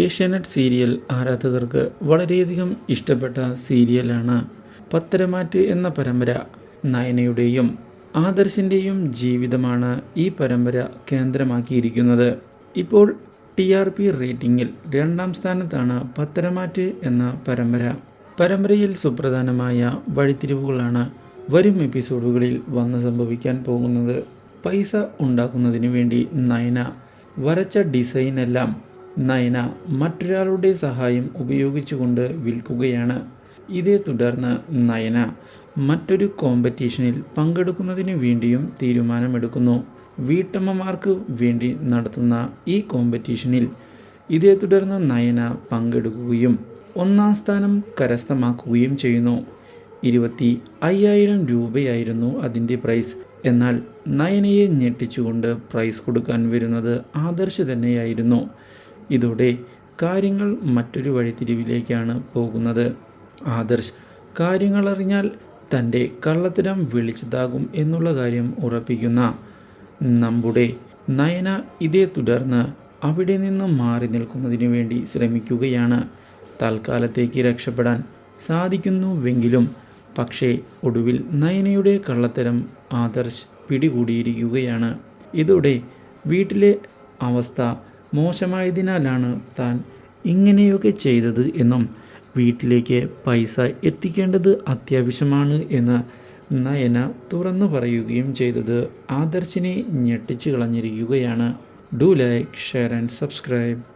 Asianet serial ആരാധകർക്ക് വളരെയധികം ഇഷ്ടപ്പെട്ട സീരിയലാണ് പത്തരമാറ്റ് എന്ന പരമ്പര നയനയുടെയും ആദർശിന്റെയും ജീവിതമാണ് ഈ പരമ്പര കേന്ദ്രമാക്കിയിരിക്കുന്നത്. ഇപ്പോൾ ടി ആർ പി റേറ്റിംഗിൽ രണ്ടാം സ്ഥാനത്താണ് പത്തരമാറ്റ് എന്ന പരമ്പര. പരമ്പരയിൽ സുപ്രധാനമായ വഴിത്തിരിവുകളാണ് വരും എപ്പിസോഡുകളിൽ വന്ന് സംഭവിക്കാൻ പോകുന്നത്. പൈസ ഉണ്ടാക്കുന്നതിന് വേണ്ടി നയന വരച്ച ഡിസൈനെല്ലാം നയന മറ്റൊരാളുടെ സഹായം ഉപയോഗിച്ചുകൊണ്ട് വിൽക്കുകയാണ്. ഇതേ തുടർന്ന് നയന മറ്റൊരു കോമ്പറ്റീഷനിൽ പങ്കെടുക്കുന്നതിന് വേണ്ടിയും തീരുമാനമെടുക്കുന്നു. വീട്ടമ്മമാർക്ക് വേണ്ടി നടത്തുന്ന ഈ കോമ്പറ്റീഷനിൽ ഇതേ തുടർന്ന് നയന പങ്കെടുക്കുകയും ഒന്നാം സ്ഥാനം കരസ്ഥമാക്കുകയും ചെയ്യുന്നു. ഇരുപത്തി അയ്യായിരം രൂപയായിരുന്നു അതിന്റെ പ്രൈസ് എന്നാൽ നയനയെ ഞെട്ടിച്ചുകൊണ്ട് പ്രൈസ് കൊടുക്കാൻ വരുന്നത് ആദർശ് തന്നെയായിരുന്നു. ഇതോടെ കാര്യങ്ങൾ മറ്റൊരു വഴിത്തിരിവിലേക്കാണ് പോകുന്നത്. ആദർശ് കാര്യങ്ങളറിഞ്ഞാൽ തന്റെ കള്ളത്തരം വിളിച്ചതാകും എന്നുള്ള കാര്യം ഉറപ്പിക്കുന്ന നമ്മുടെ നയന ഇതേ തുടർന്ന് അവിടെ നിന്ന് മാറി നിൽക്കുന്നതിന് വേണ്ടി ശ്രമിക്കുകയാണ്. തൽക്കാലത്തേക്ക് രക്ഷപ്പെടാൻ സാധിക്കുന്നുവെങ്കിലും പക്ഷേ ഒടുവിൽ നയനയുടെ കള്ളത്തരം ആദർശ് പിടികൂടിയിരിക്കുകയാണ്. ഇതോടെ വീട്ടിലെ അവസ്ഥ മോശമായതിനാലാണ് താൻ ഇങ്ങനെയൊക്കെ ചെയ്തത് എന്നും വീട്ടിലേക്ക് പൈസ എത്തിക്കേണ്ടത് അത്യാവശ്യമാണ് എന്ന് നയന തുറന്നു പറയുകയും ചെയ്തത്. ആദർശിനെ ഞെട്ടിച്ചു കളഞ്ഞിരിക്കുകയാണ്. Do like share and subscribe.